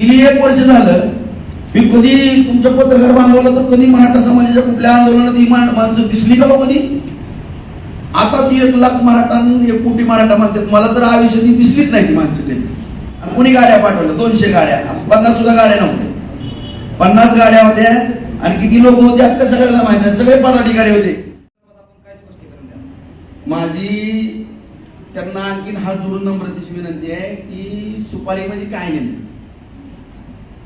गेली एक वर्ष झालं. मी कधी तुमच्या पत्रकार बांधवाला तर कधी मराठा समाजाच्या कुठल्या आंदोलनात ही माणसं दिसली का हो कधी? आताच एक लाख मराठा एक कोटी मराठा म्हणतात मला तर आयुष्यात ती दिसलीच नाही ती माणसं काही आणि कोणी गाड्या पाठवल्या? दोनशे गाड्या. पन्नास सुद्धा गाड्या नव्हत्या. पन्नास गाड्या होत्या. आणि किती लोक होते आपल्या सगळ्यांना माहिती आहे. सगळे पदाधिकारी होते. माझी त्यांना आणखीन हात जोडून नम्रतेची विनंती आहे की सुपारी म्हणजे काय नेमकं?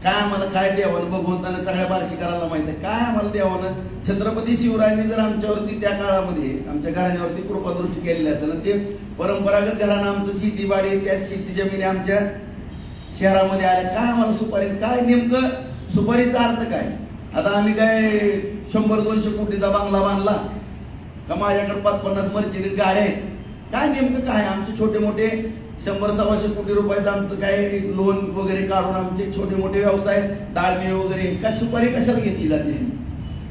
काय आम्हाला काय देवानं भगवंतानं सगळ्या बार्शिकाराला माहीत आहे? काय आम्हाला देवानं? छत्रपती शिवरायांनी जर आमच्यावरती त्या काळामध्ये आमच्या घराण्यावरती कृपादृष्टी केलेली असेल ते परंपरागत घराणं आमचं शेतीबाडी त्या शेती जमिनी आमच्या शहरामध्ये आल्या. काय आम्हाला सुपारी काय नेमकं सुपारीचा अर्थ काय? आता आम्ही काय शंभर दोनशे कोटीचा बांगला बांधला? का माझ्याकडे पाच पन्नास मर्चिडीज गाड्या आहेत? काय नेमकं काय? आमचे छोटे मोठे शंभर सव्वाशे कोटी रुपयाचं आमचं काय लोन वगैरे काढून आमचे छोटे मोठे व्यवसाय दाळमेळ वगैरे काय सुपारी कशाला घेतली जाते?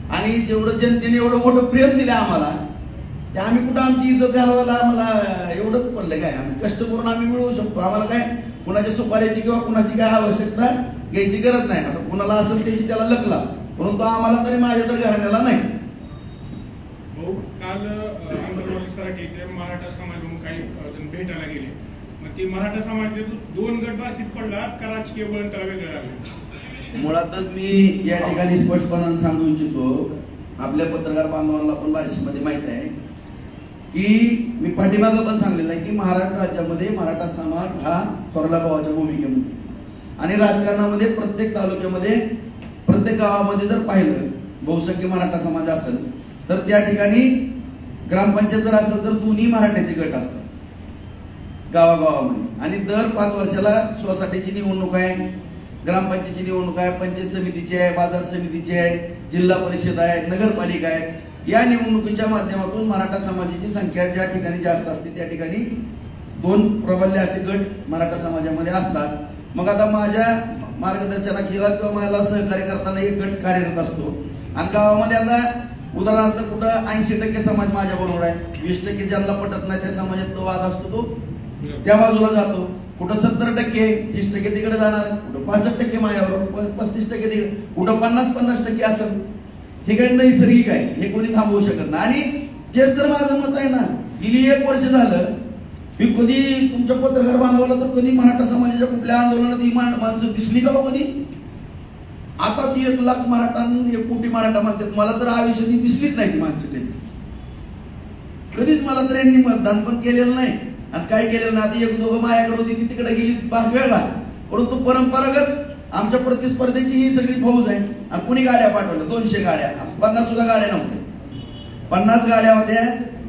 आणि जेवढं जनतेने एवढं मोठं प्रेम दिलं आम्हाला ते आम्ही कुठं आमची इज्जत घालवायला आम्हाला एवढंच पडलं काय? आम्ही कष्ट करून आम्ही मिळवू शकतो. आम्हाला काय कुणाच्या सुपाऱ्याची किंवा कुणाची काय आवश्यकता घ्यायची गरज नाही. आता कुणाला असेल त्याची त्याला लकला परंतु आम्हाला तरी माझ्या तर घराण्याला नाही. हो, काल मराठा समाज म्हणून काही भेटायला गेले. मग ती मराठा समाजाचे दोन गट बाधित पडला का राजकीय वळण त्याला वेगळं लागलं मुळातच मी या ठिकाणी स्पष्टपणाने सांगू इच्छितो आपल्या पत्रकार बांधवांना पण बार्शीमध्ये माहीत आहे की मी पाठीमागं पण सांगलेलं आहे की महाराष्ट्र राज्यामध्ये मराठा समाज हा थोरला भावाच्या भूमिकेमध्ये आणि राजकारणामध्ये प्रत्येक तालुक्यामध्ये प्रत्येक गावामध्ये जर पाहिलं बहुसंख्य मराठा समाज असेल तर त्या ठिकाणी ग्रामपंचायत जर असेल तर दोन्ही मराठ्याचे गट असतात. गावागावामध्ये. आणि दर पाच वर्षाला सोसायटीची निवडणूक आहे ग्रामपंचायतीची निवडणूक आहे पंचायत समितीची आहे बाजार समितीची आहे जिल्हा परिषद आहे नगरपालिका आहे. या निवडणुकीच्या माध्यमातून मराठा समाजाची संख्या ज्या ठिकाणी जास्त असते त्या ठिकाणी दोन प्रबल्य असे गट मराठा समाजामध्ये असतात. मग आता माझ्या मार्गदर्शनाखाली किंवा मला सहकार्य करताना एक गट कार्यरत असतो. आणि गावामध्ये आता उदाहरणार्थ कुठं ऐंशी टक्के समाज माझ्या बरोबर आहे. वीस टक्के ज्यांना पटत नाही त्या समाजात वाद असतो तो त्या बाजूला जातो. कुठं सत्तर टक्के तीस टक्के तिकडे जाणार कुठं पासष्ट टक्के माझ्यावर प- पस्तीस टक्के तिकडे कुठं पन्नास पन्नास टक्के असेल. हे काही नैसर्गिक आहे हे कोणी थांबवू शकत नाही. आणि तेच तर माझं मत आहे ना गेली एक वर्ष झालं मी कधी तुमच्या पत्रकार बांधवलं तर कधी मराठा समाजाच्या कुठल्या आंदोलनात ही माणसं दिसली का हो कधी? आताच एक लाख मराठा एक कोटी मराठा म्हणतात मला तर आयुष्यात दिसलीच नाही ती माणसं कधीच मला तर यांनी मतदान पण केलेलं नाही. आणि काय केलेलं ना आता एक दोघं माझ्याकडे होती ती तिकडे गेली भाग वेगळा परंतु परंपरागत आमच्या प्रतिस्पर्धेची ही सगळी फौज आहे. आणि कुणी गाड्या पाठवल्या? दोनशे गाड्या. पन्नास सुद्धा गाड्या नव्हत्या. पन्नास गाड्या होत्या.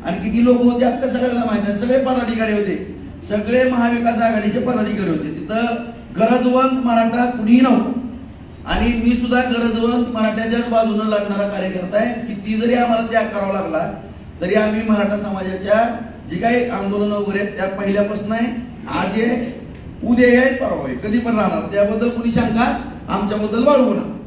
आणि किती लोक होते आपल्या सगळ्यांना माहीत आहे. सगळे पदाधिकारी होते. सगळे महाविकास आघाडीचे पदाधिकारी होते. तिथं गरजवंत मराठा कुणीही नव्हता. आणि मी सुद्धा गरजवंत मराठ्याच्याच बाजूने लढणारा कार्यकर्ता आहे. किती जरी आम्हाला त्याग करावा लागला. तरी आम्ही मराठा समाजाच्या जे काही आंदोलन वगैरे आहेत त्या पहिल्यापासून आहे. आज आहे उद्या आहे परवा आहे. कधी पण राहणार. त्याबद्दल कुणी शंका? आमच्याबद्दल बाळगू नका.